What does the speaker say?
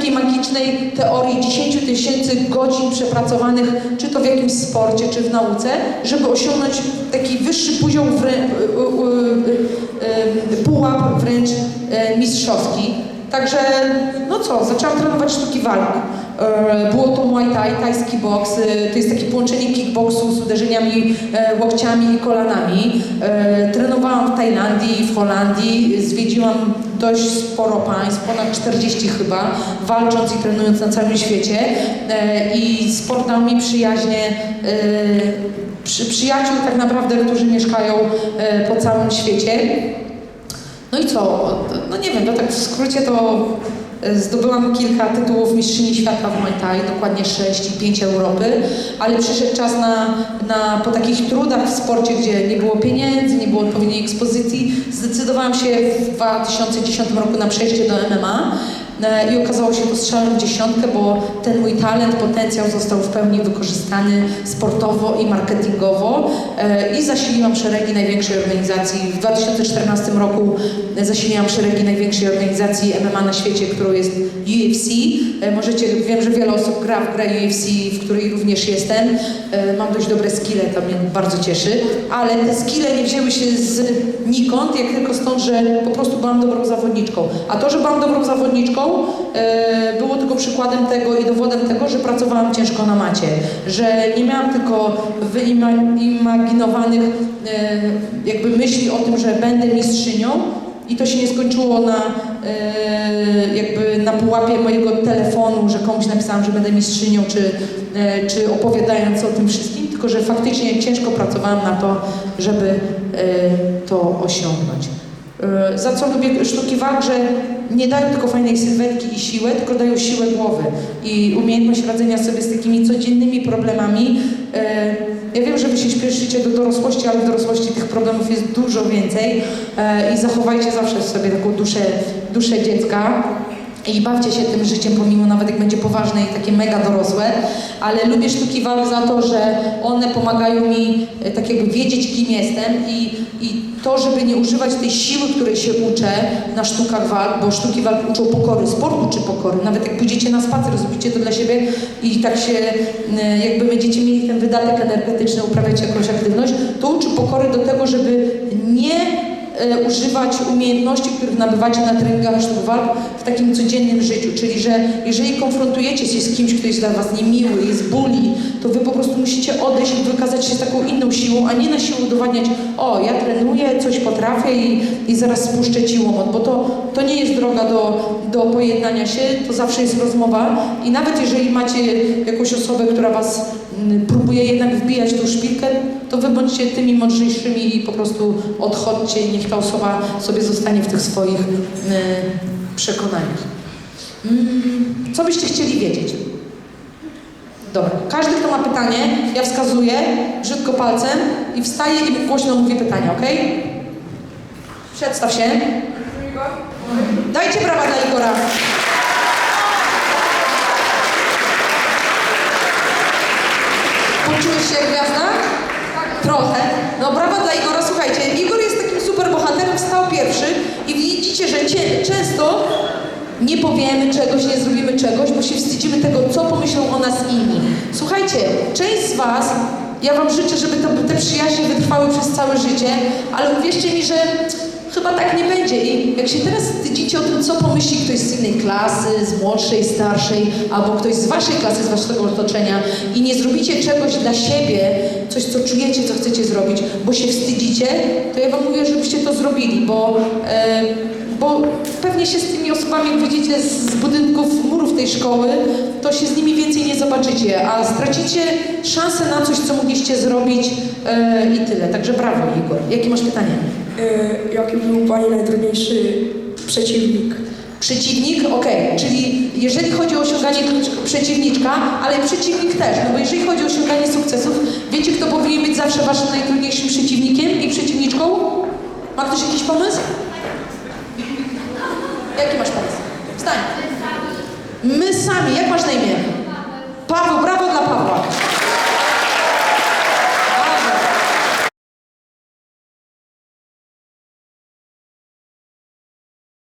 takiej magicznej teorii 10 tysięcy godzin przepracowanych, czy to w jakimś sporcie, czy w nauce, żeby osiągnąć taki wyższy poziom, wrę, y, y, y, pułap wręcz e, mistrzowski. Także, no co, zaczęłam trenować sztuki walk. E, Było to Muay Thai, tajski boks. e, To jest takie połączenie kickboksu z uderzeniami e, łokciami i kolanami. Trenowałam w Tajlandii, w Holandii. Zwiedziłam dość sporo państw, ponad 40 chyba, walcząc i trenując na całym świecie. I sport dał mi przyjaźnie przy, przyjaciół tak naprawdę, którzy mieszkają po całym świecie. No i co? No nie wiem, no tak w skrócie to e, zdobyłam kilka tytułów mistrzyni świata w Muay Thai, dokładnie 6 i 5 Europy, ale przyszedł czas na, na, po takich trudach w sporcie, gdzie nie było pieniędzy, nie było odpowiedniej ekspozycji, zdecydowałam się w 2010 roku na przejście do MMA i okazało się to strzałem dziesiątkę, bo ten mój talent, potencjał został w pełni wykorzystany sportowo i marketingowo e, i zasiliłam szeregi największej organizacji. W 2014 roku zasiliłam szeregi największej organizacji MMA na świecie, którą jest UFC. E, Możecie, wiem, że wiele osób gra w grę UFC, w której również jestem. E, Mam dość dobre skille, to mnie bardzo cieszy, ale te skille nie wzięły się z nikąd, jak tylko stąd, że po prostu byłam dobrą zawodniczką. A to, że byłam dobrą zawodniczką, e, było tylko przykładem tego i dowodem tego, że pracowałam ciężko na macie, że nie miałam tylko wyimaginowanych e, jakby myśli o tym, że będę mistrzynią i to się nie skończyło na e, jakby na pułapie mojego telefonu, że komuś napisałam, że będę mistrzynią, czy, czy opowiadając o tym wszystkim, tylko że faktycznie ciężko pracowałam na to, żeby to osiągnąć. E, Za co lubię sztuki walk, że nie dają tylko fajnej sylwetki i siłę, tylko dają siłę głowy i umiejętność radzenia sobie z takimi codziennymi problemami. E, Ja wiem, że wy się śpieszycie do dorosłości, ale w dorosłości tych problemów jest dużo więcej e, i zachowajcie zawsze w sobie taką duszę, duszę dziecka. I bawcie się tym życiem, pomimo nawet jak będzie poważne i takie mega dorosłe, ale lubię sztuki walk za to, że one pomagają mi tak jakby wiedzieć, kim jestem i to, żeby nie używać tej siły, której się uczę na sztukach walk, bo sztuki walk uczą pokory, sport uczy pokory. Nawet jak pójdziecie na spacer, zrobicie to dla siebie i tak się, e, jakby będziecie mieli ten wydatek energetyczny, uprawiacie jakąś aktywność, to uczy pokory do tego, żeby nie używać umiejętności, których nabywacie na treningach sztuk walk w takim codziennym życiu. Czyli, że jeżeli konfrontujecie się z kimś, kto jest dla was niemiły, jest bully, to wy po prostu musicie odejść i wykazać się z taką inną siłą, a nie na siłę udowadniać, o, ja trenuję, coś potrafię i, i zaraz spuszczę ci łomot, bo to, to nie jest droga do, do pojednania się, to zawsze jest rozmowa i nawet jeżeli macie jakąś osobę, która was mm, próbuje jednak wbijać tą szpilkę, to wy bądźcie tymi mądrzejszymi i po prostu odchodźcie i niech ta osoba sobie zostanie w tych swoich y, przekonaniach. Mm, co byście chcieli wiedzieć? Dobra, każdy, kto ma pytanie, ja wskazuję brzydko palcem i wstaję i głośno mówię pytanie, ok? Przedstaw się. Dajcie brawa dla Igora. Poczułeś się jak gwiazda? Trochę. No brawa dla Igora. Słuchajcie, Igor jest takim super bohaterem, wstał pierwszy i widzicie, że często nie powiemy czegoś, nie zrobimy czegoś, bo się wstydzimy tego, co pomyślą o nas inni. Słuchajcie, część z Was, ja Wam życzę, żeby to, te przyjaźnie wytrwały przez całe życie, ale uwierzcie mi, że chyba tak nie będzie. I jak się teraz wstydzicie o tym, co pomyśli ktoś z innej klasy, z młodszej, starszej, albo ktoś z Waszej klasy, z Waszego otoczenia i nie zrobicie czegoś dla siebie, coś, co czujecie, co chcecie zrobić, bo się wstydzicie, to ja Wam mówię, żebyście to zrobili, bo... E, bo pewnie się z tymi osobami, wyjdziecie z budynków, murów tej szkoły, to się z nimi więcej nie zobaczycie, a stracicie szansę na coś, co mogliście zrobić e, i tyle. Także brawo, Igor. Jakie masz pytanie? E, Jaki był Pani najtrudniejszy przeciwnik? Przeciwnik? Okej, czyli jeżeli chodzi o osiąganie przeciwniczka, ale przeciwnik też, no bo jeżeli chodzi o osiąganie sukcesów, wiecie, kto powinien być zawsze waszym najtrudniejszym przeciwnikiem i przeciwniczką? Ma ktoś jakiś pomysł? Jaki masz pomysł? Wstań. My sami, jak masz na imię?